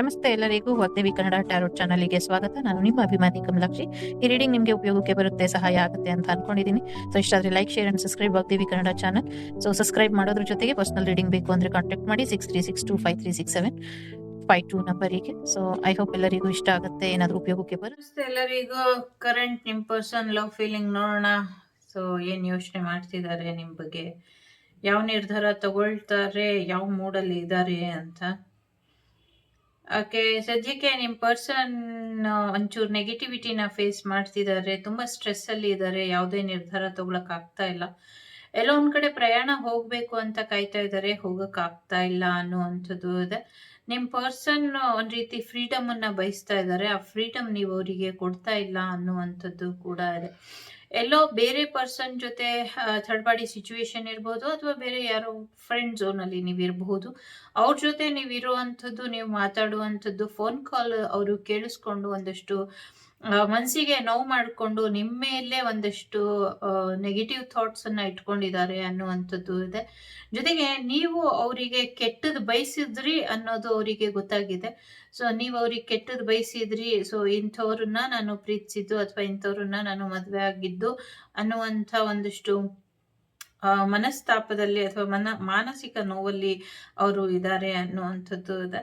ನಮಸ್ತೆ ಎಲ್ಲರಿಗೂ ವಾಗ್ದೇವಿ ಕನ್ನಡ ಟ್ಯಾರೋಟ್ ಚಾನಲ್ಗೆ ಸ್ವಾಗತ. ನಾನು ನಿಮ್ಮ ಅಭಿಮಾನಿ ಕಮಲಾಕ್ಷಿ. ಈ ರೀಡಿಂಗ್ ನಿಮಗೆ ಉಪಯೋಗಕ್ಕೆ ಬರುತ್ತೆ, ಸಹಾಯ ಆಗುತ್ತೆ ಅಂತ ಅನ್ಕೊಂಡಿದ್ದೀನಿ. So ಇಷ್ಟಾದ್ರೆ like share and subscribe Vagdevi Kannada channel. So subscribe ಮಾಡೋದ್ರ ಜೊತೆಗೆ ಪರ್ಸನಲ್ ರೀಡಿಂಗ್ ಬೇಕು ಅಂದ್ರೆ ಕಾಂಟ್ಯಾಕ್ಟ್ ಮಾಡಿ six three six two five three six seven five two ನಂಬರಿಗೆ ಸೊ ಐ ಹೋಪ್ ಎಲ್ಲರಿಗೂ ಇಷ್ಟ ಆಗುತ್ತೆ, ಏನಾದರೂ ಉಪಯೋಗಕ್ಕೆ ಬರುತ್ತೆ ಎಲ್ಲರಿಗೂ. ಕರೆಂಟ್ ನಿಮ್ಮ ಪರ್ಸನ್ ಲವ್ ಫೀಲಿಂಗ್ ನೋಡೋಣ. ಸೊ ಏನು ಯೋಚನೆ ಮಾಡ್ತಿದ್ದಾರೆ ನಿಮ್ಮ ಬಗ್ಗೆ? ಯಾವ ನಿರ್ಧಾರ ತಗೊಳ್ತಾರೆ? ಯಾವ ಮೂಡಲ್ಲಿ ಇದ್ದಾರೆ ಅಂತ. ಓಕೆ, ಸದ್ಯಕ್ಕೆ ನಿಮ್ಮ ಪರ್ಸನ್ ಒಂಚೂರು ನೆಗೆಟಿವಿಟಿನ ಫೇಸ್ ಮಾಡ್ತಿದ್ದಾರೆ ತುಂಬ ಸ್ಟ್ರೆಸ್ಸಲ್ಲಿ ಇದ್ದಾರೆ ಯಾವುದೇ ನಿರ್ಧಾರ ತಗೊಳಕ್ ಆಗ್ತಾ ಇಲ್ಲ. ಎಲ್ಲೋ ಒಂದು ಕಡೆ ಪ್ರಯಾಣ ಹೋಗಬೇಕು ಅಂತ ಕಾಯ್ತಾ ಇದ್ದಾರೆ ಹೋಗೋಕ್ಕಾಗ್ತಾ ಇಲ್ಲ ಅನ್ನುವಂಥದ್ದು ಇದೆ. ನಿಮ್ಮ ಪರ್ಸನ್ ಒಂದು ರೀತಿ ಫ್ರೀಡಮನ್ನು ಬಯಸ್ತಾ ಇದ್ದಾರೆ ಆ ಫ್ರೀಡಮ್ ನೀವು ಅವರಿಗೆ ಕೊಡ್ತಾ ಇಲ್ಲ ಅನ್ನುವಂಥದ್ದು ಕೂಡ ಇದೆ. ಎಲ್ಲೋ ಬೇರೆ ಪರ್ಸನ್ ಜೊತೆ ಥರ್ಡ್ ಪಾರ್ಟಿ ಸಿಚುವೇಶನ್ ಇರ್ಬೋದು ಅಥವಾ ಬೇರೆ ಯಾರೋ ಫ್ರೆಂಡ್ ಝೋನಲ್ಲಿ ನೀವು ಇರಬಹುದು. ಅವ್ರ ಜೊತೆ ನೀವು ಇರುವಂಥದ್ದು, ನೀವು ಮಾತಾಡುವಂಥದ್ದು ಫೋನ್ ಕಾಲ್ ಅವರು ಕೇಳಿಸ್ಕೊಂಡು ಒಂದಷ್ಟು ಮನಸ್ಸಿಗೆ ನೋವು ಮಾಡಿಕೊಂಡು ನಿಮ್ಮ ಮೇಲೆ ಒಂದಷ್ಟು ನೆಗೆಟಿವ್ ಥಾಟ್ಸನ್ನು ಇಟ್ಕೊಂಡಿದ್ದಾರೆ ಅನ್ನುವಂಥದ್ದು ಇದೆ. ಜೊತೆಗೆ ನೀವು ಅವರಿಗೆ ಕೆಟ್ಟದ್ದು ಬಯಸಿದ್ರಿ ಅನ್ನೋದು ಅವರಿಗೆ ಗೊತ್ತಾಗಿದೆ. ಸೊ ನೀವು ಅವ್ರಿಗೆ ಕೆಟ್ಟದ್ದು ಬಯಸಿದ್ರಿ ಸೊ ಇಂಥವ್ರನ್ನ ನಾನು ಪ್ರೀತಿಸಿದ್ದು ಅಥವಾ ಇಂಥವ್ರನ್ನ ನಾನು ಮದುವೆ ಆಗಿದ್ದು ಅನ್ನುವಂಥ ಒಂದಷ್ಟು ಮನಸ್ತಾಪದಲ್ಲಿ ಅಥವಾ ಮನ, ಮಾನಸಿಕ ನೋವಲ್ಲಿ ಅವರು ಇದ್ದಾರೆ ಅನ್ನುವಂಥದ್ದು ಇದೆ.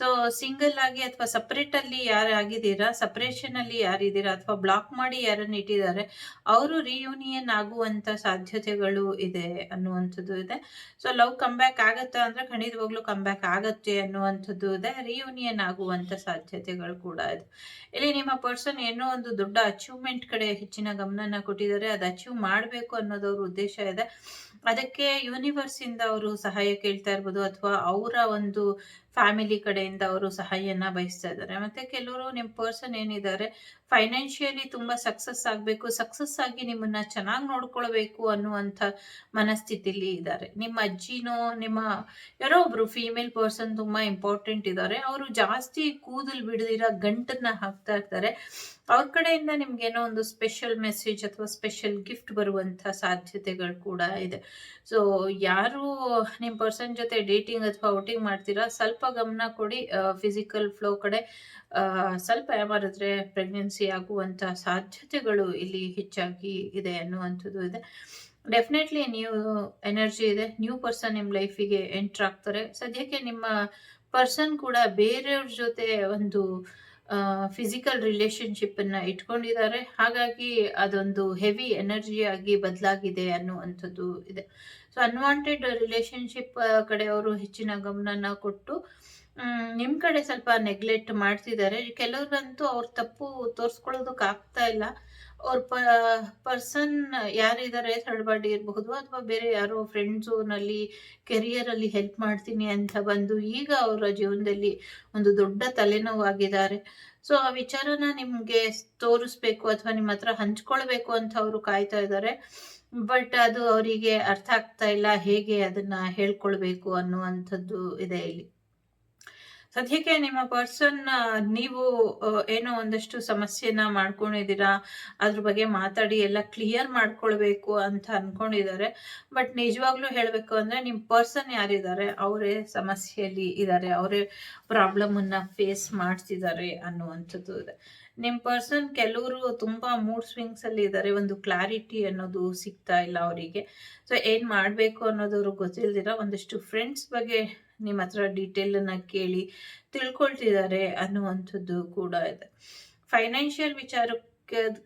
ಸೊ ಸಿಂಗಲ್ ಆಗಿ ಅಥವಾ ಸಪ್ರೇಟ್ ಅಲ್ಲಿ ಯಾರು ಆಗಿದ್ದೀರಾ ಸಪ್ರೇಷನ್ ಅಲ್ಲಿ ಯಾರಿದ್ದೀರಾ, ಅಥವಾ ಬ್ಲಾಕ್ ಮಾಡಿ ಯಾರನ್ನ ಇಟ್ಟಿದ್ದಾರೆ, ಅವರು ರಿಯೂನಿಯನ್ ಆಗುವಂತ ಸಾಧ್ಯತೆಗಳು ಇದೆ ಅನ್ನುವಂಥದ್ದು ಇದೆ. ಸೊ ಲವ್ ಕಮ್ ಬ್ಯಾಕ್ ಆಗತ್ತಾ ಅಂದ್ರೆ ಖಂಡಿತವಾಗ್ಲೂ ಕಮ್ ಬ್ಯಾಕ್ ಆಗತ್ತೆ ಅನ್ನುವಂಥದ್ದು ಇದೆ. ರಿಯೂನಿಯನ್ ಆಗುವಂತ ಸಾಧ್ಯತೆಗಳು ಕೂಡ ಇದೆ. ಇಲ್ಲಿ ನಿಮ್ಮ ಪರ್ಸನ್ ಏನೋ ಒಂದು ದೊಡ್ಡ ಅಚೀವ್ಮೆಂಟ್ ಕಡೆ ಹೆಚ್ಚಿನ ಗಮನನ ಕೊಟ್ಟಿದ್ದಾರೆ. ಅದು ಅಚೀವ್ ಮಾಡಬೇಕು ಅನ್ನೋದವ್ರ ಉದ್ದೇಶ ಇದೆ. ಅದಕ್ಕೆ ಯೂನಿವರ್ಸ್ ಇಂದ ಅವರು ಸಹಾಯ ಕೇಳ್ತಾ ಇರ್ಬೋದು ಅಥವಾ ಅವರ ಒಂದು ಫ್ಯಾಮಿಲಿ ಕಡೆಯಿಂದ ಅವರು ಸಹಾಯನ ಬಯಸ್ತಾ ಇದ್ದಾರೆ. ಮತ್ತೆ ಕೆಲವರು ನಿಮ್ಮ ಪರ್ಸನ್ ಏನಿದ್ದಾರೆ, ಫೈನಾನ್ಷಿಯಲಿ ತುಂಬ ಸಕ್ಸಸ್ ಆಗಬೇಕು, ಸಕ್ಸಸ್ ಆಗಿ ನಿಮ್ಮನ್ನ ಚೆನ್ನಾಗಿ ನೋಡ್ಕೊಳ್ಬೇಕು ಅನ್ನುವಂಥ ಮನಸ್ಥಿತಿಲಿ ಇದ್ದಾರೆ. ನಿಮ್ಮ ಅಜ್ಜಿನೋ, ನಿಮ್ಮ ಯಾರೋ ಒಬ್ರು ಫೀಮೇಲ್ ಪರ್ಸನ್ ತುಂಬ ಇಂಪಾರ್ಟೆಂಟ್ ಇದ್ದಾರೆ. ಅವರು ಜಾಸ್ತಿ ಕೂದಲು ಬಿಡದಿರೋ ಗಂಟನ್ನ ಹಾಕ್ತಾ ಇರ್ತಾರೆ. ಅವ್ರ ಕಡೆಯಿಂದ ನಿಮ್ಗೇನೋ ಒಂದು ಸ್ಪೆಷಲ್ ಮೆಸೇಜ್ ಅಥವಾ ಸ್ಪೆಷಲ್ ಗಿಫ್ಟ್ ಬರುವಂತ ಸಾಧ್ಯತೆಗಳು ಕೂಡ ಇದೆ. ಸೊ ಯಾರು ನಿಮ್ಮ ಪರ್ಸನ್ ಜೊತೆ ಡೇಟಿಂಗ್ ಅಥವಾ ಔಟಿಂಗ್ ಮಾಡ್ತೀರಾ, ಸ್ವಲ್ಪ ಗಮನ ಕೊಡಿ ಫಿಸಿಕಲ್ ಫ್ಲೋ ಕಡೆ. ಸ್ವಲ್ಪ ಯಾಮಾರಿದ್ರೆ ಪ್ರೆಗ್ನೆನ್ಸಿ ಆಗುವಂತ ಸಾಧ್ಯತೆಗಳು ಇಲ್ಲಿ ಹೆಚ್ಚಾಗಿ ಇದೆ ಅನ್ನುವಂಥದ್ದು ಇದೆ. ಡೆಫಿನೆಟ್ಲಿ ನ್ಯೂ ಎನರ್ಜಿ ಇದೆ. ನ್ಯೂ ಪರ್ಸನ್ ನಿಮ್ಮ ಲೈಫಿಗೆ ಎಂಟ್ರ್ ಆಗ್ತಾರೆ. ಸದ್ಯಕ್ಕೆ ನಿಮ್ಮ ಪರ್ಸನ್ ಕೂಡ ಬೇರೆಯವ್ರ ಜೊತೆ ಒಂದು ಫಿಸಿಕಲ್ ರಿಲೇಶನ್ಶಿಪ್ಪನ್ನು ಇಟ್ಕೊಂಡಿದ್ದಾರೆ. ಹಾಗಾಗಿ ಅದೊಂದು ಹೆವಿ ಎನರ್ಜಿ ಆಗಿ ಬದಲಾಗಿದೆ ಅನ್ನುವಂಥದ್ದು ಇದೆ. ಸೊ ಅನ್ವಾಂಟೆಡ್ ರಿಲೇಶನ್ಶಿಪ್ ಕಡೆ ಅವರು ಹೆಚ್ಚಿನ ಗಮನನ ಕೊಟ್ಟು ನಿಮ್ಮ ಕಡೆ ಸ್ವಲ್ಪ ನೆಗ್ಲೆಕ್ಟ್ ಮಾಡ್ತಿದ್ದಾರೆ ಕೆಲವ್ರಂತೂ ಅವ್ರ ತಪ್ಪು ತೋರಿಸ್ಕೊಳ್ಳೋದಕ್ಕೆ ಆಗ್ತಾ ಇಲ್ಲ. ಅವ್ರ ಪ ಪರ್ಸನ್ ಯಾರಿದ್ದಾರೆ ಥರ್ಡ್ ಪಾರ್ಟಿ ಇರಬಹುದು ಅಥವಾ ಬೇರೆ ಯಾರೋ ಫ್ರೆಂಡ್ಸೋನಲ್ಲಿ ಕೆರಿಯರಲ್ಲಿ ಹೆಲ್ಪ್ ಮಾಡ್ತೀನಿ ಅಂತ ಬಂದು ಈಗ ಅವರ ಜೀವನದಲ್ಲಿ ಒಂದು ದೊಡ್ಡ ತಲೆನೋವಾಗಿದ್ದಾರೆ ಸೊ ಆ ವಿಚಾರನ ನಿಮಗೆ ತೋರಿಸ್ಬೇಕು ಅಥವಾ ನಿಮ್ಮ ಹತ್ರ ಹಂಚ್ಕೊಳ್ಬೇಕು ಅಂತ ಅವರು ಕಾಯ್ತಾ ಇದ್ದಾರೆ ಬಟ್ ಅದು ಅವರಿಗೆ ಅರ್ಥ ಆಗ್ತಾ ಇಲ್ಲ, ಹೇಗೆ ಅದನ್ನ ಹೇಳ್ಕೊಳ್ಬೇಕು ಅನ್ನುವಂಥದ್ದು ಇದೆ ಇಲ್ಲಿ. ಸದ್ಯಕ್ಕೆ ನಿಮ್ಮ ಪರ್ಸನ್ ನೀವು ಏನೋ ಒಂದಷ್ಟು ಸಮಸ್ಯೆನ ಮಾಡ್ಕೊಂಡಿದ್ದೀರಾ, ಅದ್ರ ಬಗ್ಗೆ ಮಾತಾಡಿ, ಎಲ್ಲ ಕ್ಲಿಯರ್ ಮಾಡ್ಕೊಳ್ಬೇಕು ಅಂತ ಅನ್ಕೊಂಡಿದ್ದಾರೆ. ಬಟ್ ನಿಜವಾಗ್ಲೂ ಹೇಳಬೇಕು ಅಂದ್ರೆ ನಿಮ್ಮ ಪರ್ಸನ್ ಯಾರಿದ್ದಾರೆ, ಅವರೇ ಸಮಸ್ಯೆಯಲ್ಲಿ ಇದ್ದಾರೆ, ಅವರೇ ಪ್ರಾಬ್ಲಮನ್ನು ಫೇಸ್ ಮಾಡ್ತಿದ್ದಾರೆ ಅನ್ನುವಂಥದ್ದು ಇದೆ. ನಿಮ್ಮ ಪರ್ಸನ್ ಕೆಲವರು ತುಂಬಾ ಮೂಡ್ ಸ್ವಿಂಗ್ಸ್ ಅಲ್ಲಿ ಇದ್ದಾರೆ, ಒಂದು ಕ್ಲಾರಿಟಿ ಅನ್ನೋದು ಸಿಗ್ತಾ ಇಲ್ಲ ಅವರಿಗೆ. ಸೊ ಏನ್ ಮಾಡಬೇಕು ಅನ್ನೋದು ಅವ್ರಿಗೆ ಗೊತ್ತಿಲ್ದಿರ ಒಂದಷ್ಟು ಫ್ರೆಂಡ್ಸ್ ಬಗ್ಗೆ ನಿಮ್ಮ ಹತ್ರ ಡೀಟೇಲನ್ನು ಕೇಳಿ ತಿಳ್ಕೊಳ್ತಿದ್ದಾರೆ ಅನ್ನುವಂಥದ್ದು ಕೂಡ ಇದೆ. ಫೈನಾನ್ಷಿಯಲ್ ವಿಚಾರಕ್ಕೆ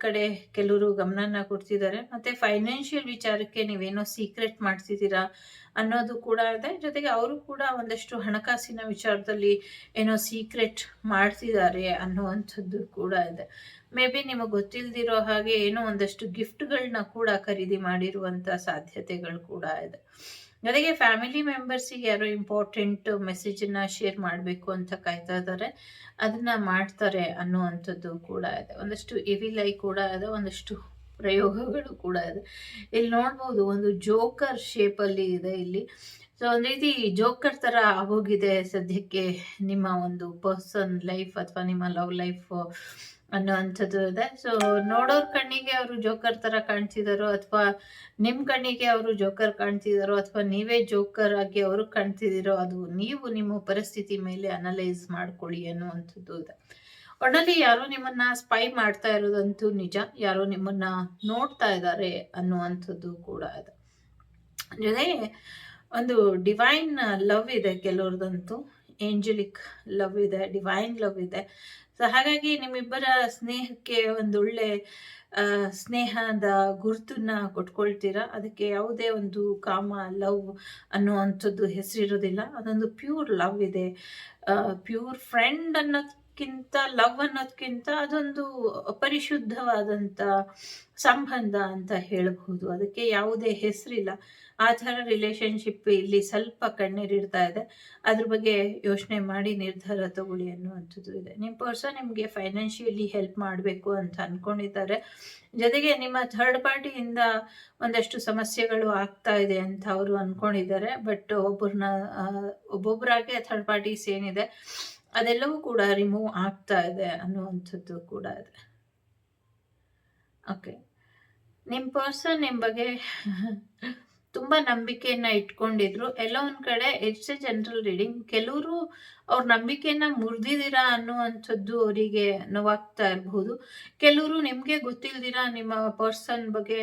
ಕಡೆ ಕೆಲವರು ಗಮನನ ಕೊಡ್ತಿದ್ದಾರೆ. ಮತ್ತೆ ಫೈನಾನ್ಷಿಯಲ್ ವಿಚಾರಕ್ಕೆ ನೀವೇನೋ ಸೀಕ್ರೆಟ್ ಮಾಡ್ತಿದ್ದೀರಾ ಅನ್ನೋದು ಕೂಡ ಇದೆ. ಜೊತೆಗೆ ಅವರು ಕೂಡ ಒಂದಷ್ಟು ಹಣಕಾಸಿನ ವಿಚಾರದಲ್ಲಿ ಏನೋ ಸೀಕ್ರೆಟ್ ಮಾಡ್ತಿದ್ದಾರೆ ಅನ್ನುವಂಥದ್ದು ಕೂಡ ಇದೆ. ಮೇ ಬಿ ನಿಮಗೆ ಗೊತ್ತಿಲ್ದಿರೋ ಹಾಗೆ ಏನೋ ಒಂದಷ್ಟು ಗಿಫ್ಟ್ಗಳನ್ನ ಕೂಡ ಖರೀದಿ ಮಾಡಿರುವಂಥ ಸಾಧ್ಯತೆಗಳು ಕೂಡ ಇದೆ. ಜೊತೆಗೆ ಫ್ಯಾಮಿಲಿ ಮೆಂಬರ್ಸಿಗೆ ಯಾರು ಇಂಪಾರ್ಟೆಂಟ್ ಮೆಸೇಜನ್ನ ಶೇರ್ ಮಾಡಬೇಕು ಅಂತ ಕಾಯ್ತಾ ಇದ್ದಾರೆ ಅದನ್ನ ಮಾಡ್ತಾರೆ ಅನ್ನುವಂಥದ್ದು ಕೂಡ ಇದೆ. ಒಂದಷ್ಟು ಲೈ ಕೂಡ ಇದೆ, ಒಂದಷ್ಟು ಪ್ರಯೋಗಗಳು ಕೂಡ ಇದೆ. ಇಲ್ಲಿ ನೋಡ್ಬೋದು ಒಂದು ಜೋಕರ್ ಶೇಪಲ್ಲಿ ಇದೆ ಇಲ್ಲಿ. ಸೊ ಒಂದು ರೀತಿ ಜೋಕರ್ ಥರ ಆಗೋಗಿದೆ ಸದ್ಯಕ್ಕೆ ನಿಮ್ಮ ಒಂದು ಪರ್ಸನ್ ಲೈಫ್ ಅಥವಾ ನಿಮ್ಮ ಲವ್ ಲೈಫ್ ಅನ್ನುವಂಥದ್ದು ಇದೆ. ಸೊ ನೋಡೋರ್ ಕಣ್ಣಿಗೆ ಅವರು ಜೋಕರ್ ತರ ಕಾಣ್ತಿದ್ದಾರೋ ಅಥವಾ ನಿಮ್ಮ ಕಣ್ಣಿಗೆ ಅವರು ಜೋಕರ್ ಕಾಣ್ತಿದ್ದಾರೋ ಅಥವಾ ನೀವೇ ಜೋಕರ್ ಆಗಿ ಅವರು ಕಾಣ್ತಿದ್ದೀರೋ ಅದು ನೀವು ನಿಮ್ಮ ಪರಿಸ್ಥಿತಿ ಮೇಲೆ ಅನಲೈಸ್ ಮಾಡ್ಕೊಳ್ಳಿ ಅನ್ನುವಂಥದ್ದು ಇದೆ. ಒಟ್ಟಲ್ಲಿ ಯಾರೋ ನಿಮ್ಮನ್ನ ಸ್ಪೈ ಮಾಡ್ತಾ ಇರೋದಂತೂ ನಿಜ, ಯಾರೋ ನಿಮ್ಮನ್ನ ನೋಡ್ತಾ ಇದ್ದಾರೆ ಅನ್ನುವಂಥದ್ದು ಕೂಡ ಇದೆ. ಜೊತೆ ಒಂದು ಡಿವೈನ್ ಲವ್ ಇದೆ ಕೆಲವ್ರದಂತೂ ಏಂಜಲಿಕ್ ಲವ್ ಇದೆ ಡಿವೈನ್ ಲವ್ ಇದೆ. ಸೊ ಹಾಗಾಗಿ ನಿಮ್ಮಿಬ್ಬರ ಸ್ನೇಹಕ್ಕೆ ಒಂದು ಒಳ್ಳೆ ಸ್ನೇಹದ ಗುರುತನ್ನ ಕೊಟ್ಕೊಳ್ತೀರಾ? ಅದಕ್ಕೆ ಯಾವುದೇ ಒಂದು ಕಾಮ, ಲವ್ ಅನ್ನುವಂಥದ್ದು ಹೆಸರಿರೋದಿಲ್ಲ. ಅದೊಂದು ಪ್ಯೂರ್ ಲವ್ ಇದೆ. ಪ್ಯೂರ್ ಫ್ರೆಂಡ್ ಅನ್ನೋದಕ್ಕಿಂತ ಲವ್ ಅನ್ನೋದಕ್ಕಿಂತ ಅದೊಂದು ಪರಿಶುದ್ಧವಾದಂಥ ಸಂಬಂಧ ಅಂತ ಹೇಳಬಹುದು. ಅದಕ್ಕೆ ಯಾವುದೇ ಹೆಸರಿಲ್ಲ. ಆ ಥರ ರಿಲೇಶನ್ಶಿಪ್ ಇಲ್ಲಿ ಸ್ವಲ್ಪ ಕಣ್ಣೀರಿಡ್ತಾ ಇದೆ. ಅದ್ರ ಬಗ್ಗೆ ಯೋಚನೆ ಮಾಡಿ ನಿರ್ಧಾರ ತಗೊಳ್ಳಿ ಅನ್ನುವಂಥದ್ದು ಇದೆ. ನಿಮ್ಮ ಪರ್ಸನ್ ನಿಮಗೆ ಫೈನಾನ್ಷಿಯಲಿ ಹೆಲ್ಪ್ ಮಾಡಬೇಕು ಅಂತ ಅಂದ್ಕೊಂಡಿದ್ದಾರೆ ಜೊತೆಗೆ ನಿಮ್ಮ ಥರ್ಡ್ ಪಾರ್ಟಿಯಿಂದ ಒಂದಷ್ಟು ಸಮಸ್ಯೆಗಳು ಆಗ್ತಾ ಇದೆ ಅಂತ ಅವರು ಅಂದ್ಕೊಂಡಿದ್ದಾರೆ ಬಟ್ ಒಬ್ಬರನ್ನ ಒಬ್ಬೊಬ್ಬರಾಗೆ ಥರ್ಡ್ ಪಾರ್ಟೀಸ್ ಏನಿದೆ ಅದೆಲ್ಲವೂ ಕೂಡ ರಿಮೂವ್ ಆಗ್ತಾ ಇದೆ ಅನ್ನುವಂಥದ್ದು ಕೂಡ ಇದೆ. ಓಕೆ ನಿಮ್ಮ ಪರ್ಸನ್ ನಿಮ್ಮ ಬಗ್ಗೆ ತುಂಬ ನಂಬಿಕೆಯನ್ನ ಇಟ್ಕೊಂಡಿದ್ರು. ಎಲ್ಲ ಒಂದು ಕಡೆ ಇಟ್ಸ್ ಎ ಜನರಲ್ ರೀಡಿಂಗ್ ಕೆಲವರು ಅವ್ರ ನಂಬಿಕೆಯನ್ನ ಮುರಿದಿದ್ದೀರಾ ಅನ್ನುವಂಥದ್ದು ಅವರಿಗೆ ನೋವಾಗ್ತಾ ಇರಬಹುದು ಕೆಲವರು ನಿಮಗೆ ಗೊತ್ತಿಲ್ದಿರ ನಿಮ್ಮ ಪರ್ಸನ್ ಬಗ್ಗೆ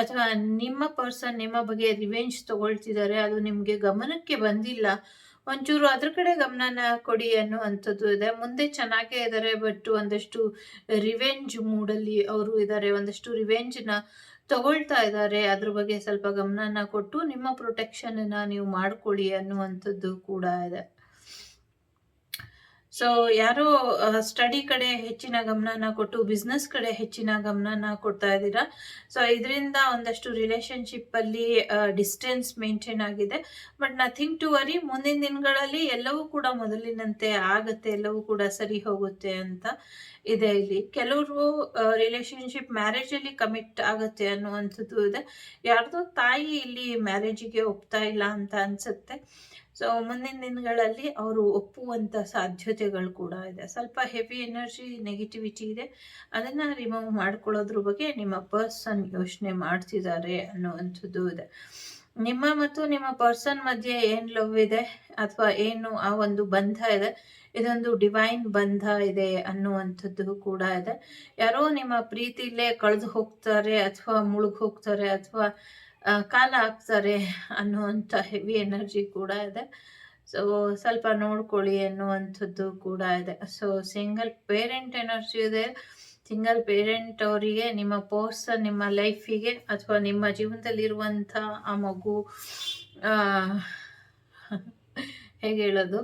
ಅಥವಾ ನಿಮ್ಮ ಪರ್ಸನ್ ನಿಮ್ಮ ಬಗ್ಗೆ ರಿವೆಂಜ್ ತಗೊಳ್ತಿದ್ದಾರೆ. ಅದು ನಿಮಗೆ ಗಮನಕ್ಕೆ ಬಂದಿಲ್ಲ. ಒಂಚೂರು ಅದ್ರ ಕಡೆ ಗಮನನ ಕೊಡಿ ಅನ್ನುವಂಥದ್ದು ಇದೆ. ಮುಂದೆ ಚೆನ್ನಾಗೇ ಇದ್ದಾರೆ ಬಟ್ ಒಂದಷ್ಟು ರಿವೆಂಜ್ ಮೂಡಲ್ಲಿ ಅವರು ಇದ್ದಾರೆ ಒಂದಷ್ಟು ರಿವೆಂಜ್ನ ತಗೊಳ್ತಾ ಇದ್ದಾರೆ ಅದ್ರ ಬಗ್ಗೆ ಸ್ವಲ್ಪ ಗಮನನ ಕೊಟ್ಟು ನಿಮ್ಮ ಪ್ರೊಟೆಕ್ಷನ್ ನೀವು ಮಾಡ್ಕೊಳ್ಳಿ ಅನ್ನುವಂಥದ್ದು ಕೂಡ ಇದೆ. ಸೊ ಯಾರೋ ಸ್ಟಡಿ ಕಡೆ ಹೆಚ್ಚಿನ ಗಮನನ ಕೊಟ್ಟು ಬಿಸ್ನೆಸ್ ಕಡೆ ಹೆಚ್ಚಿನ ಗಮನನ ಕೊಡ್ತಾ ಇದ್ದೀರಾ? ಸೊ ಇದರಿಂದ ಒಂದಷ್ಟು ರಿಲೇಶನ್ಶಿಪ್ ಅಲ್ಲಿ ಡಿಸ್ಟೆನ್ಸ್ ಮೇಂಟೈನ್ ಆಗಿದೆ. ಬಟ್ ನಥಿಂಗ್ ಟು ವರಿ ಮುಂದಿನ ದಿನಗಳಲ್ಲಿ ಎಲ್ಲವೂ ಕೂಡ ಮೊದಲಿನಂತೆ ಆಗುತ್ತೆ, ಎಲ್ಲವೂ ಕೂಡ ಸರಿ ಹೋಗುತ್ತೆ ಅಂತ ಇದೆ ಇಲ್ಲಿ. ಕೆಲವರು ರಿಲೇಶನ್ಶಿಪ್ ಮ್ಯಾರೇಜ್ ಅಲ್ಲಿ ಕಮಿಟ್ ಆಗುತ್ತೆ ಅನ್ನುವಂಥದ್ದು ಇದೆ. ಯಾರ್ದೋ ತಾಯಿ ಇಲ್ಲಿ ಮ್ಯಾರೇಜಿಗೆ ಒಪ್ತಾ ಇಲ್ಲ ಅಂತ ಅನ್ಸುತ್ತೆ. ಸೊ ಮುಂದಿನ ದಿನಗಳಲ್ಲಿ ಅವರು ಒಪ್ಪುವಂಥ ಸಾಧ್ಯತೆಗಳು ಕೂಡ ಇದೆ. ಸ್ವಲ್ಪ ಹೆವಿ ಎನರ್ಜಿ ನೆಗೆಟಿವಿಟಿ ಇದೆ. ಅದನ್ನು ರಿಮೂವ್ ಮಾಡ್ಕೊಳ್ಳೋದ್ರ ಬಗ್ಗೆ ನಿಮ್ಮ ಪರ್ಸನ್ ಯೋಚನೆ ಮಾಡ್ತಿದ್ದಾರೆ ಅನ್ನುವಂಥದ್ದು ಇದೆ. ನಿಮ್ಮ ಮತ್ತು ನಿಮ್ಮ ಪರ್ಸನ್ ಮಧ್ಯೆ ಏನು ಲವ್ ಇದೆ? ಅಥವಾ ಏನು ಆ ಒಂದು ಬಂಧ ಇದೆ? ಇದೊಂದು ಡಿವೈನ್ ಬಂಧ ಇದೆ ಅನ್ನುವಂಥದ್ದು ಕೂಡ ಇದೆ. ಯಾರೋ ನಿಮ್ಮ ಪ್ರೀತಿಲೇ ಕಳೆದು ಹೋಗ್ತಾರೆ ಅಥವಾ ಮುಳುಗ್ ಹೋಗ್ತಾರೆ ಅಥವಾ ಕಾಲ ಹಾಕ್ತಾರೆ ಅನ್ನುವಂಥ ಹೆವಿ ಎನರ್ಜಿ ಕೂಡ ಇದೆ. ಸೊ ಸ್ವಲ್ಪ ನೋಡ್ಕೊಳ್ಳಿ ಅನ್ನುವಂಥದ್ದು ಕೂಡ ಇದೆ. ಸೊ ಸಿಂಗಲ್ ಪೇರೆಂಟ್ ಎನರ್ಜಿ ಇದೆ. ಸಿಂಗಲ್ ಪೇರೆಂಟ್ ಅವರಿಗೆ ನಿಮ್ಮ ಪರ್ಸನ್ ನಿಮ್ಮ ಲೈಫಿಗೆ ಅಥವಾ ನಿಮ್ಮ ಜೀವನದಲ್ಲಿರುವಂಥ ಆ ಮಗು ಹೇಗೆ ಹೇಳೋದು?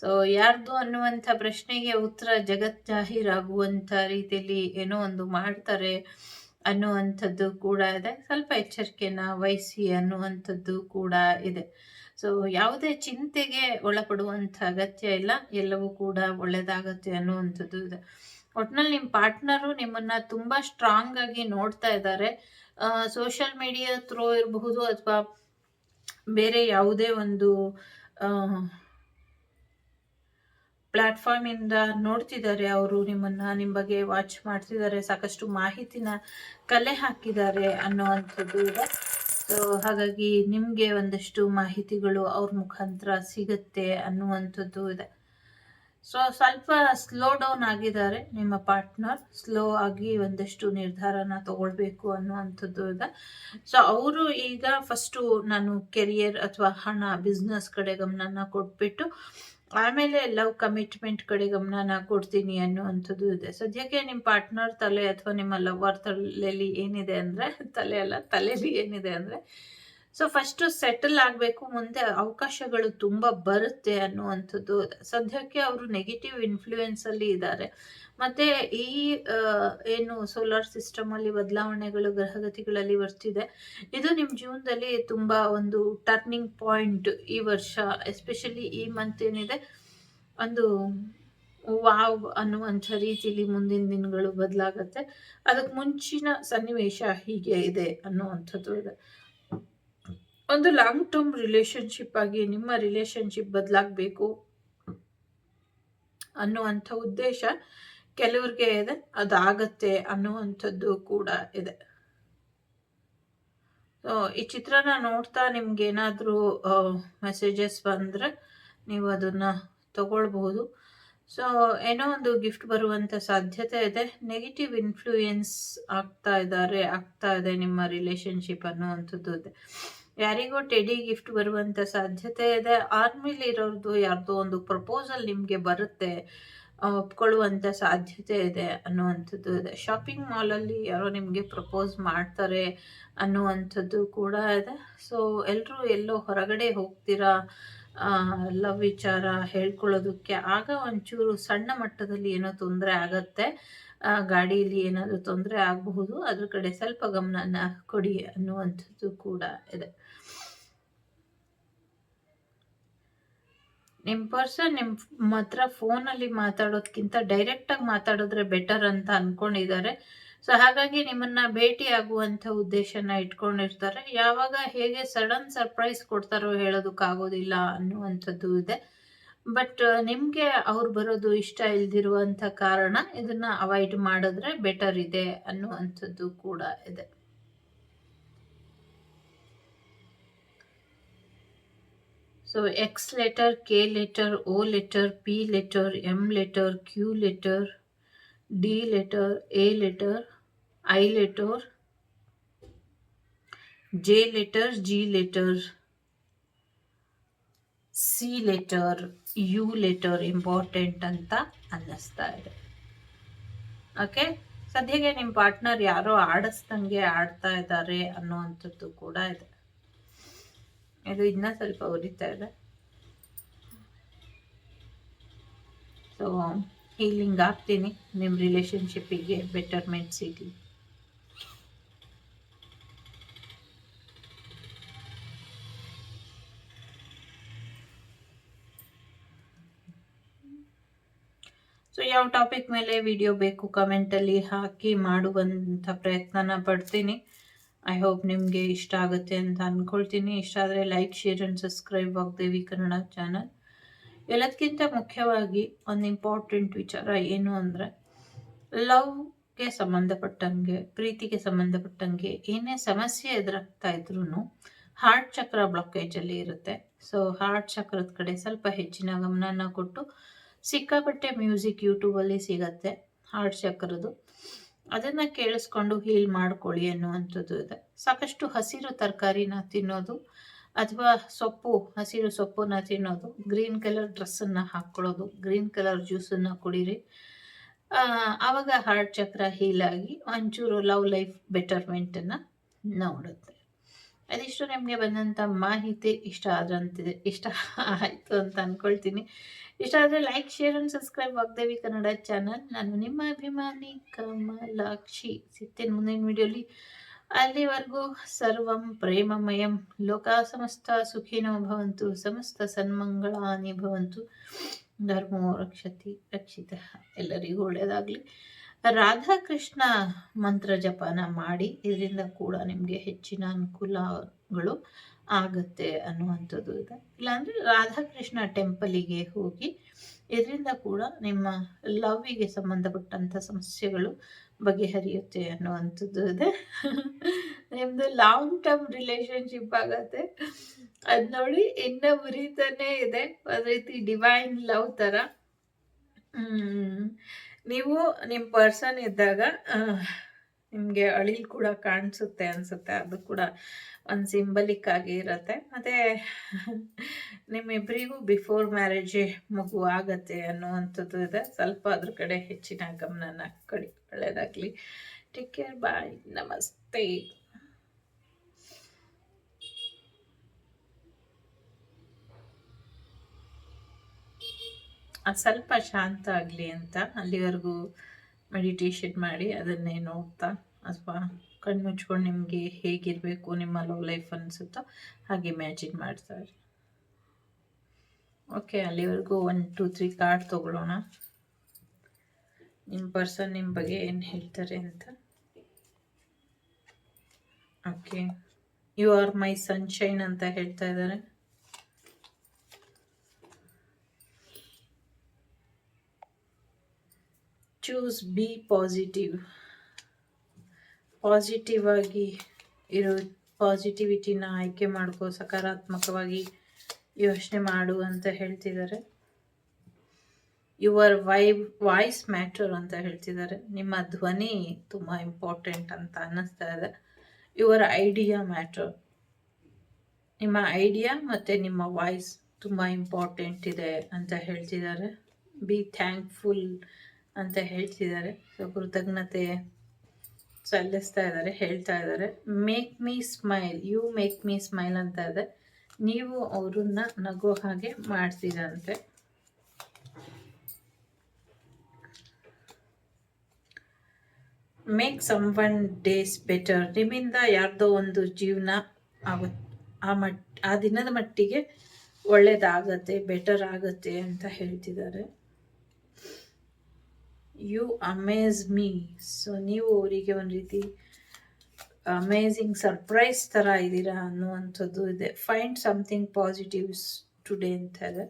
ಸೊ ಯಾರ್ದು ಅನ್ನುವಂಥ ಪ್ರಶ್ನೆಗೆ ಉತ್ತರ ಜಗತ್ ಜಾಹೀರಾಗುವಂಥ ರೀತಿಯಲ್ಲಿ ಏನೋ ಒಂದು ಮಾಡ್ತಾರೆ. ಅನ್ನುವಂಥದ್ದು ಕೂಡ ಇದೆ. ಸ್ವಲ್ಪ ಎಚ್ಚರಿಕೆನ ವಹಿಸಿ ಅನ್ನುವಂಥದ್ದು ಕೂಡ ಇದೆ. ಸೊ ಯಾವುದೇ ಚಿಂತೆಗೆ ಒಳಪಡುವಂಥ ಅಗತ್ಯ ಇಲ್ಲ. ಎಲ್ಲವೂ ಕೂಡ ಒಳ್ಳೇದಾಗತ್ತೆ ಅನ್ನುವಂಥದ್ದು ಇದೆ. ಒಟ್ನಲ್ಲಿ ನಿಮ್ಮ ಪಾರ್ಟ್ನರು ನಿಮ್ಮನ್ನ ತುಂಬಾ ಸ್ಟ್ರಾಂಗ್ ಆಗಿ ನೋಡ್ತಾ ಇದ್ದಾರೆ. ಸೋಷಿಯಲ್ ಮೀಡಿಯಾ ಥ್ರೂ ಇರಬಹುದು ಅಥವಾ ಬೇರೆ ಯಾವುದೇ ಒಂದು ಪ್ಲಾಟ್ಫಾರ್ಮ್ ಇಂದ ನೋಡ್ತಿದ್ದಾರೆ ಅವರು ನಿಮ್ಮನ್ನ ನಿಮ್ಮ ಬಗ್ಗೆ ವಾಚ್ ಮಾಡ್ತಿದ್ದಾರೆ, ಸಾಕಷ್ಟು ಮಾಹಿತಿನ ಕಲೆ ಹಾಕಿದ್ದಾರೆ ಅನ್ನುವಂಥದ್ದು ಇದೆ. ಸೊ ಹಾಗಾಗಿ ನಿಮಗೆ ಒಂದಷ್ಟು ಮಾಹಿತಿಗಳು ಅವ್ರ ಮುಖಾಂತರ ಸಿಗುತ್ತೆ ಅನ್ನುವಂಥದ್ದು ಇದೆ. ಸೊ ಸ್ವಲ್ಪ ಸ್ಲೋ ಡೌನ್ ಆಗಿದ್ದಾರೆ ನಿಮ್ಮ ಪಾರ್ಟ್ನರ್ ಸ್ಲೋ ಆಗಿ ಒಂದಷ್ಟು ನಿರ್ಧಾರನ ತಗೊಳ್ಬೇಕು ಅನ್ನುವಂಥದ್ದು ಇದೆ. ಸೊ ಅವರು ಈಗ ಫಸ್ಟು ನಾನು ಕೆರಿಯರ್ ಅಥವಾ ಹಣ ಬಿಸ್ನೆಸ್ ಕಡೆ ಗಮನನ ಕೊಟ್ಬಿಟ್ಟು ಆಮೇಲೆ ಲವ್ ಕಮಿಟ್ಮೆಂಟ್ ಕಡೆ ಗಮನನ ಕೊಡ್ತೀನಿ ಅನ್ನುವಂಥದ್ದು ಇದೆ. ಸದ್ಯಕ್ಕೆ ನಿಮ್ಮ ಪಾರ್ಟ್ನರ್ ತಲೆ ಅಥವಾ ನಿಮ್ಮ ಲವರ್ ತಲೆಯಲ್ಲಿ ಏನಿದೆ ಅಂದರೆ, ತಲೆ ಅಲ್ಲ ತಲೆಯಲ್ಲಿ ಏನಿದೆ ಅಂದರೆ ಸೊ ಫಸ್ಟ್ ಸೆಟಲ್ ಆಗಬೇಕು, ಮುಂದೆ ಅವಕಾಶಗಳು ತುಂಬ ಬರುತ್ತೆ ಅನ್ನುವಂಥದ್ದು. ಸದ್ಯಕ್ಕೆ ಅವರು ನೆಗೆಟಿವ್ ಇನ್ಫ್ಲೂಯೆನ್ಸಲ್ಲಿ ಇದ್ದಾರೆ. ಮತ್ತೆ ಈ ಏನು ಸೋಲಾರ್ ಸಿಸ್ಟಮ್ ಅಲ್ಲಿ ಬದಲಾವಣೆಗಳು, ಗ್ರಹಗತಿಗಳಲ್ಲಿ ಬರ್ತಿದೆ. ಇದು ನಿಮ್ಮ ಜೀವನದಲ್ಲಿ ತುಂಬ ಒಂದು ಟರ್ನಿಂಗ್ ಪಾಯಿಂಟ್ ಈ ವರ್ಷ ಎಸ್ಪೆಷಲಿ ಈ ಮಂತ್ ಏನಿದೆ. ಒಂದು ವಾವ್ ಅನ್ನುವಂಥ ರೀತಿಯಲ್ಲಿ ಮುಂದಿನ ದಿನಗಳು ಬದಲಾಗತ್ತೆ. ಅದಕ್ಕೆ ಮುಂಚಿನ ಸನ್ನಿವೇಶ ಹೀಗೆ ಇದೆ ಅನ್ನುವಂಥದ್ದು ಇದೆ. ಒಂದು ಲಾಂಗ್ ಟರ್ಮ್ ರಿಲೇಶನ್ಶಿಪ್ ಆಗಿ ನಿಮ್ಮ ರಿಲೇಶನ್ಶಿಪ್ ಬದಲಾಗಬೇಕು ಅನ್ನುವಂಥ ಉದ್ದೇಶ ಕೆಲವ್ರಿಗೆ ಇದೆ. ಅದಾಗತ್ತೆ ಅನ್ನುವಂಥದ್ದು ಕೂಡ ಇದೆ. ಈ ಚಿತ್ರನ ನೋಡ್ತಾ ನಿಮ್ಗೆ ಏನಾದರೂ ಮೆಸೇಜಸ್ ಬಂದರೆ ನೀವು ಅದನ್ನು ತಗೊಳ್ಬಹುದು. ಸೊ ಏನೋ ಒಂದು ಗಿಫ್ಟ್ ಬರುವಂಥ ಸಾಧ್ಯತೆ ಇದೆ. ನೆಗೆಟಿವ್ ಇನ್ಫ್ಲೂಯೆನ್ಸ್ ಆಗ್ತಾ ಇದ್ದಾರೆ, ಆಗ್ತಾ ಇದೆ ನಿಮ್ಮ ರಿಲೇಶನ್ಶಿಪ್ ಅನ್ನುವಂಥದ್ದು ಇದೆ. ಯಾರಿಗೋ ಟೆಡಿ ಗಿಫ್ಟ್ ಬರುವಂಥ ಸಾಧ್ಯತೆ ಇದೆ. ಆರ್ಮಿಲಿ ಇರೋರ್ದು ಯಾರ್ದೋ ಒಂದು ಪ್ರಪೋಸಲ್ ನಿಮಗೆ ಬರುತ್ತೆ ಒಪ್ಕೊಳ್ಳುವಂಥ ಸಾಧ್ಯತೆ ಇದೆ ಅನ್ನುವಂಥದ್ದು ಇದೆ. ಶಾಪಿಂಗ್ ಮಾಲಲ್ಲಿ ಯಾರೋ ನಿಮಗೆ ಪ್ರಪೋಸ್ ಮಾಡ್ತಾರೆ ಅನ್ನುವಂಥದ್ದು ಕೂಡ ಇದೆ. ಸೊ ಎಲ್ಲರೂ ಎಲ್ಲೋ ಹೊರಗಡೆ ಹೋಗ್ತೀರಾ? ಲವ್ ವಿಚಾರ ಹೇಳ್ಕೊಳ್ಳೋದಕ್ಕೆ ಆಗ ಒಂಚೂರು ಸಣ್ಣ ಮಟ್ಟದಲ್ಲಿ ಏನೋ ತೊಂದರೆ ಆಗತ್ತೆ. ಗಾಡೀಲಿ ಏನಾದರೂ ತೊಂದರೆ ಆಗಬಹುದು, ಅದ್ರ ಕಡೆ ಸ್ವಲ್ಪ ಗಮನನ ಕೊಡಿ ಅನ್ನುವಂಥದ್ದು ಕೂಡ ಇದೆ. ನಿಮ್ಮ ಪರ್ಸನ್ ನಿಮ್ಮ ಹತ್ರ ಫೋನಲ್ಲಿ ಮಾತಾಡೋದಕ್ಕಿಂತ ಡೈರೆಕ್ಟಾಗಿ ಮಾತಾಡಿದ್ರೆ ಬೆಟರ್ ಅಂತ ಅಂದ್ಕೊಂಡಿದ್ದಾರೆ ಸೊ ಹಾಗಾಗಿ ನಿಮ್ಮನ್ನ ಭೇಟಿ ಆಗುವಂಥ ಉದ್ದೇಶನ ಇಟ್ಕೊಂಡಿರ್ತಾರೆ. ಯಾವಾಗ ಹೇಗೆ ಸಡನ್ ಸರ್ಪ್ರೈಸ್ ಕೊಡ್ತಾರೋ ಹೇಳೋದಕ್ಕಾಗೋದಿಲ್ಲ ಅನ್ನುವಂಥದ್ದು ಇದೆ. ಬಟ್ ನಿಮಗೆ ಅವ್ರು ಬರೋದು ಇಷ್ಟ ಇಲ್ದಿರುವಂಥ ಕಾರಣ ಇದನ್ನ ಅವಾಯ್ಡ್ ಮಾಡಿದ್ರೆ ಬೆಟರ್ ಇದೆ ಅನ್ನುವಂಥದ್ದು ಕೂಡ ಇದೆ. So X letter K letter O letter P letter M letter Q letter D letter A letter I letter J letter G letter C letter U letter important ಅಂತ ಅನ್ನಿಸ್ತಾ ಇದೆ. ಓಕೆ ಸದ್ಯಕ್ಕೆ ನಿಮ್ಮ ಪಾರ್ಟ್ನರ್ ಯಾರೋ ಆಡಿಸ್ದಂಗೆ ಆಡ್ತಾ ಇದ್ದಾರೆ ಅನ್ನೋವಂಥದ್ದು ಕೂಡ ಇದೆ. ಇದು ಇನ್ನೂ ಸ್ವಲ್ಪ ಉರಿತಾ ಇದೆ. ಸೊ ಹೀಲಿಂಗ್ ಆಗ್ತೀನಿ. ನಿಮ್ಮ ರಿಲೇಶನ್ಶಿಪ್ಪಿಗೆ ಬೆಟರ್ಮೆಂಟ್ ಸಿಗಲಿ. ಸೊ ಯಾವ ಟಾಪಿಕ್ ಮೇಲೆ ವಿಡಿಯೋ ಬೇಕು ಕಮೆಂಟಲ್ಲಿ ಹಾಕಿ ಮಾಡುವಂಥ ಪ್ರಯತ್ನನ ಪಡ್ತೀನಿ. ಐ ಹೋಪ್ ನಿಮಗೆ ಇಷ್ಟ ಆಗುತ್ತೆ ಅಂತ ಅಂದ್ಕೊಳ್ತೀನಿ ಇಷ್ಟ ಆದರೆ like share and subscribe Vagdevi Kannada channel ಎಲ್ಲದಕ್ಕಿಂತ ಮುಖ್ಯವಾಗಿ ಒಂದು ಇಂಪಾರ್ಟೆಂಟ್ ವಿಚಾರ ಏನು ಅಂದರೆ ಲವ್ಗೆ ಸಂಬಂಧಪಟ್ಟಂಗೆ, ಪ್ರೀತಿಗೆ ಸಂಬಂಧಪಟ್ಟಂಗೆ ಏನೇ ಸಮಸ್ಯೆ ಎದುರಾಗ್ತಾ ಇದ್ರೂ ಹಾರ್ಟ್ ಚಕ್ರ ಬ್ಲಾಕೇಜಲ್ಲಿ ಇರುತ್ತೆ. ಸೊ ಹಾರ್ಟ್ ಚಕ್ರದ ಕಡೆ ಸ್ವಲ್ಪ ಹೆಚ್ಚಿನ ಗಮನನ ಕೊಟ್ಟು ಸಿಕ್ಕಾಪಟ್ಟೆ ಮ್ಯೂಸಿಕ್ ಯೂಟ್ಯೂಬಲ್ಲಿ ಸಿಗತ್ತೆ ಹಾರ್ಟ್ ಚಕ್ರದ್ದು. ಅದನ್ನು ಕೇಳಿಸ್ಕೊಂಡು ಹೀಲ್ ಮಾಡ್ಕೊಳ್ಳಿ ಅನ್ನುವಂಥದ್ದು ಇದೆ. ಸಾಕಷ್ಟು ಹಸಿರು ತರಕಾರಿನ ತಿನ್ನೋದು ಅಥವಾ ಸೊಪ್ಪು, ಹಸಿರು ಸೊಪ್ಪನ್ನ ತಿನ್ನೋದು ಗ್ರೀನ್ ಕಲರ್ ಡ್ರೆಸ್ಸನ್ನು ಹಾಕ್ಕೊಳ್ಳೋದು ಗ್ರೀನ್ ಕಲರ್ ಜ್ಯೂಸನ್ನು ಕುಡೀರಿ. ಆವಾಗ ಹಾರ್ಟ್ ಚಕ್ರ ಹೀಲಾಗಿ ಒಂಚೂರು ಲವ್ ಲೈಫ್ ಬೆಟರ್ಮೆಂಟನ್ನು ನೋಡುತ್ತೆ. ಅದಿಷ್ಟು ನಿಮಗೆ ಬಂದಂಥ ಮಾಹಿತಿ ಇಷ್ಟ ಆದ್ರಂತಿದೆ ಇಷ್ಟ ಆಯಿತು ಅಂತ ಅಂದ್ಕೊಳ್ತೀನಿ ಇಷ್ಟ ಆದರೆ like share and subscribe Vagdevi Kannada channel ನಾನು ನಿಮ್ಮ ಅಭಿಮಾನಿ ಕಮಲಾಕ್ಷಿ. ಸಿಗ್ತೇನೆ ಮುಂದಿನ ವಿಡಿಯೋಲಿ ಅಲ್ಲಿವರೆಗೂ ಸರ್ವಂ ಪ್ರೇಮಮಯಂ. ಲೋಕ ಸಮಸ್ತ ಸುಖಿನೋ ಭವಂತು. ಸಮಸ್ತ ಸನ್ಮಂಗಳಾನಿ ಭವಂತು. ಧರ್ಮೋ ರಕ್ಷತಿ ರಕ್ಷಿತ. ಎಲ್ಲರಿಗೂ ಒಳ್ಳೆಯದಾಗಲಿ ರಾಧಾಕೃಷ್ಣ ಮಂತ್ರ ಜಪನ ಮಾಡಿ ಇದರಿಂದ ಕೂಡ ನಿಮಗೆ ಹೆಚ್ಚಿನ ಅನುಕೂಲಗಳು ಆಗುತ್ತೆ ಅನ್ನುವಂಥದ್ದು ಇದೆ. ಇಲ್ಲಾಂದರೆ ರಾಧಾಕೃಷ್ಣ ಟೆಂಪಲಿಗೆ ಹೋಗಿ ಇದರಿಂದ ಕೂಡ ನಿಮ್ಮ ಲವ್ವಿಗೆ ಸಂಬಂಧಪಟ್ಟಂಥ ಸಮಸ್ಯೆಗಳು ಬಗೆಹರಿಯುತ್ತೆ ಅನ್ನುವಂಥದ್ದು ಇದೆ. ನಿಮ್ಮದು ಲಾಂಗ್ ಟರ್ಮ್ ರಿಲೇಶನ್ಶಿಪ್ ಆಗತ್ತೆ. ಅದು ನೋಡಿ ಇನ್ನೂ ಮುರಿತಾನೇ ಇದೆ. ಅದೇ ರೀತಿ ಡಿವೈನ್ ಲವ್ ಥರ. ನೀವು ನಿಮ್ಮ ಪರ್ಸನ್ ಇದ್ದಾಗ ನಿಮಗೆ ಅಳಿ ಕೂಡ ಕಾಣಿಸುತ್ತೆ ಅನಿಸುತ್ತೆ. ಅದು ಕೂಡ ಒಂದು ಸಿಂಬಲಿಕ್ ಆಗಿ ಇರುತ್ತೆ. ಮತ್ತು ನಿಮ್ಮಿಬ್ಬರಿಗೂ ಬಿಫೋರ್ ಮ್ಯಾರೇಜೇ ಮಗು ಆಗತ್ತೆ ಅನ್ನುವಂಥದ್ದು ಇದೆ. ಸ್ವಲ್ಪ ಅದ್ರ ಕಡೆ ಹೆಚ್ಚಿನ ಗಮನನ ಕೊಡಿ. ಒಳ್ಳೆಯದಾಗಲಿ ಟೇಕ್ ಕೇರ್ ಬಾಯ್ ನಮಸ್ತೆ. ಸ್ವಲ್ಪ ಶಾಂತ ಆಗಲಿ ಅಂತ ಅಲ್ಲಿವರೆಗೂ ಮೆಡಿಟೇಷನ್ ಮಾಡಿ ಅದನ್ನೇ ನೋಡ್ತಾ, ಅಥವಾ ಕಣ್ಣು ಮುಚ್ಕೊಂಡು ನಿಮಗೆ ಹೇಗಿರಬೇಕು, ನಿಮ್ಮ ಲವ್ ಲೈಫ್ ಅನಿಸುತ್ತೋ ಹಾಗೆ ಇಮ್ಯಾಜಿನ್ ಮಾಡ್ತಾರೆ ಓಕೆ ಅಲ್ಲಿವರೆಗೂ ಒನ್ ಟೂ ತ್ರೀ ಕಾರ್ಡ್ ತೊಗೊಳ್ಳೋಣ. ನಿಮ್ಮ ಪರ್ಸನ್ ನಿಮ್ಮ ಬಗ್ಗೆ ಏನು ಹೇಳ್ತಾರೆ ಅಂತ. Okay you are my sunshine ಅಂತ ಹೇಳ್ತಾ ಇದ್ದಾರೆ. ಚೂಸ್ ಬಿ ಪಾಸಿಟಿವ್ ಪಾಸಿಟಿವ್ ಆಗಿ ಇರೋ ಪಾಸಿಟಿವಿಟಿನ ಆಯ್ಕೆ ಮಾಡ್ಕೋ, ಸಕಾರಾತ್ಮಕವಾಗಿ ಯೋಚನೆ ಮಾಡು ಅಂತ ಹೇಳ್ತಿದ್ದಾರೆ ಯುವರ್ ವೈ ವಾಯ್ಸ್ ಮ್ಯಾಟರ್ ಅಂತ ಹೇಳ್ತಿದ್ದಾರೆ ನಿಮ್ಮ ಧ್ವನಿ ತುಂಬ ಇಂಪಾರ್ಟೆಂಟ್ ಅಂತ ಅನ್ನಿಸ್ತಾ ಇದೆ. ಯುವರ್ ಐಡಿಯಾ ಮ್ಯಾಟರ್ ನಿಮ್ಮ ಐಡಿಯಾ ಮತ್ತು ನಿಮ್ಮ ವಾಯ್ಸ್ ತುಂಬ ಇಂಪಾರ್ಟೆಂಟ್ ಇದೆ ಅಂತ ಹೇಳ್ತಿದ್ದಾರೆ ಬಿ ಥ್ಯಾಂಕ್ಫುಲ್ ಅಂತ ಹೇಳ್ತಿದ್ದಾರೆ. ಸೊ ಕೃತಜ್ಞತೆ ಸಲ್ಲಿಸ್ತಾ ಇದ್ದಾರೆ, ಹೇಳ್ತಾ ಇದ್ದಾರೆ. Make me smile you make me smile ಅಂತ ಇದೆ. ನೀವು ಅವ್ರನ್ನ ನಗೋ ಹಾಗೆ ಮಾಡ್ತೀರಂತೆ. Make someone day's better ನಿಮ್ಮಿಂದ ಯಾರ್ದೋ ಒಂದು ಜೀವನ ಆ ಮಟ್, ಆ ದಿನದ ಮಟ್ಟಿಗೆ ಒಳ್ಳೇದಾಗತ್ತೆ ಬೆಟರ್ ಆಗತ್ತೆ ಅಂತ ಹೇಳ್ತಿದ್ದಾರೆ. ಯು ಅಮೇಝ್ ಮೀ ಸೊ ನೀವು ಅವರಿಗೆ ಒಂದು ರೀತಿ ಅಮೇಝಿಂಗ್ ಸರ್ಪ್ರೈಸ್ ಥರ ಇದ್ದೀರಾ ಅನ್ನುವಂಥದ್ದು ಇದೆ. ಫೈಂಡ್ ಸಮಥಿಂಗ್ ಪಾಸಿಟಿವ್ಸ್ ಟುಡೇ ಅಂತ ಇದೆ.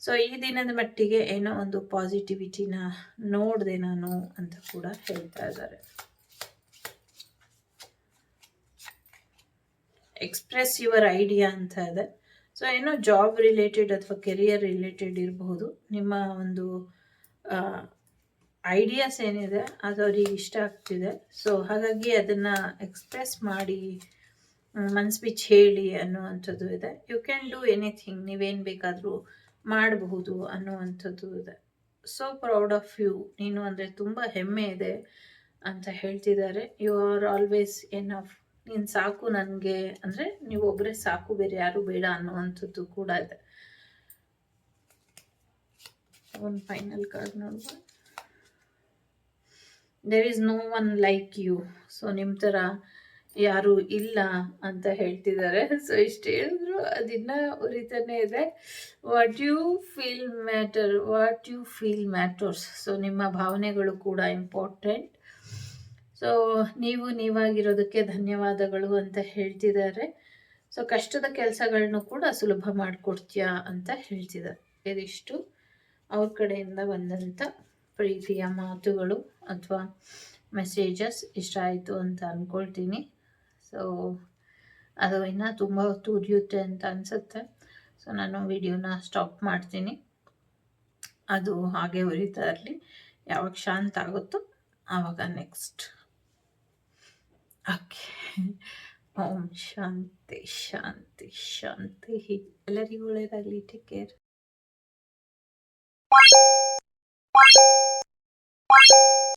ಸೊ ಈ ದಿನದ ಮಟ್ಟಿಗೆ ಏನೋ ಒಂದು ಪಾಸಿಟಿವಿಟಿನ ನೋಡಿದೆ ನಾನು ಅಂತ ಕೂಡ ಹೇಳ್ತಾ ಇದ್ದಾರೆ. ಎಕ್ಸ್ಪ್ರೆಸ್ ಯುವರ್ ಐಡಿಯಾ ಅಂತ ಇದೆ. ಸೊ ಏನೋ ಜಾಬ್ ರಿಲೇಟೆಡ್ ಅಥವಾ ಕೆರಿಯರ್ ರಿಲೇಟೆಡ್ ಇರಬಹುದು ನಿಮ್ಮ ಒಂದು ಐಡಿಯಾಸ್ ಏನಿದೆ ಅದು ಅವ್ರಿಗೆ ಇಷ್ಟ ಆಗ್ತಿದೆ. ಸೊ ಹಾಗಾಗಿ ಅದನ್ನು ಎಕ್ಸ್ಪ್ರೆಸ್ ಮಾಡಿ ಮನ್ಸು ಬಿಚ್ಚಿ ಹೇಳಿ ಅನ್ನುವಂಥದ್ದು ಇದೆ. ಯು ಕ್ಯಾನ್ ಡೂ ಎನಿಥಿಂಗ್ ನೀವೇನು ಬೇಕಾದರೂ ಮಾಡಬಹುದು ಅನ್ನುವಂಥದ್ದು ಇದೆ. ಸೊ ಪ್ರೌಡ್ ಆಫ್ ಯು ನೀನು ಅಂದರೆ ತುಂಬ ಹೆಮ್ಮೆ ಇದೆ ಅಂತ ಹೇಳ್ತಿದ್ದಾರೆ. You are always enough ನೀನು ಸಾಕು ನನಗೆ ಅಂದರೆ ನೀವು ಒಬ್ಬರೇ ಸಾಕು, ಬೇರೆ ಯಾರು ಬೇಡ ಅನ್ನುವಂಥದ್ದು ಕೂಡ ಇದೆ. ಒಂದು ಫೈನಲ್ ಕಾರ್ಡ್ ನೋಡುವ there is no one like you so ನಿಮ್ಮ ಥರ ಯಾರು ಇಲ್ಲ ಅಂತ ಹೇಳ್ತಿದ್ದಾರೆ. ಸೊ ಇಷ್ಟು ಹೇಳಿದ್ರು. ಅದಿನ್ನ ಉರಿತಾನೆ ಇದೆ. What you feel matter what you feel matters so ನಿಮ್ಮ ಭಾವನೆಗಳು ಕೂಡ ಇಂಪಾರ್ಟೆಂಟ್ ಸೊ ನೀವು ನೀವಾಗಿರೋದಕ್ಕೆ ಧನ್ಯವಾದಗಳು ಅಂತ ಹೇಳ್ತಿದ್ದಾರೆ. ಸೊ ಕಷ್ಟದ ಕೆಲಸಗಳನ್ನು ಕೂಡ ಸುಲಭ ಮಾಡಿಕೊಡ್ತೀಯಾ ಅಂತ ಹೇಳ್ತಿದ್ದಾರೆ. ಇದಿಷ್ಟು. ಅವ್ರ ಕಡೆಯಿಂದ ಬಂದಂಥ ಪ್ರೀತಿಯ ಮಾತುಗಳು ಅಥವಾ ಮೆಸೇಜಸ್ ಇಷ್ಟ ಆಯಿತು ಅಂತ ಅಂದ್ಕೊಳ್ತೀನಿ ಸೊ ಅದು ಇನ್ನೂ ತುಂಬ ಹೊತ್ತು ಉರಿಯುತ್ತೆ ಅಂತ ಅನಿಸುತ್ತೆ. ಸೊ ನಾನು ವಿಡಿಯೋನ ಸ್ಟಾಪ್ ಮಾಡ್ತೀನಿ. ಅದು ಹಾಗೆ ಉರಿತಾ ಇರಲಿ. ಯಾವಾಗ ಶಾಂತ ಆಗುತ್ತೋ ಆವಾಗ ನೆಕ್ಸ್ಟ್ ಓಕೆ ಓಂ ಶಾಂತಿ ಶಾಂತಿ ಶಾಂತಿ. ಎಲ್ಲರಿಗೂ ಒಳ್ಳೆಯದಾಗಲಿ. Take care Thank you.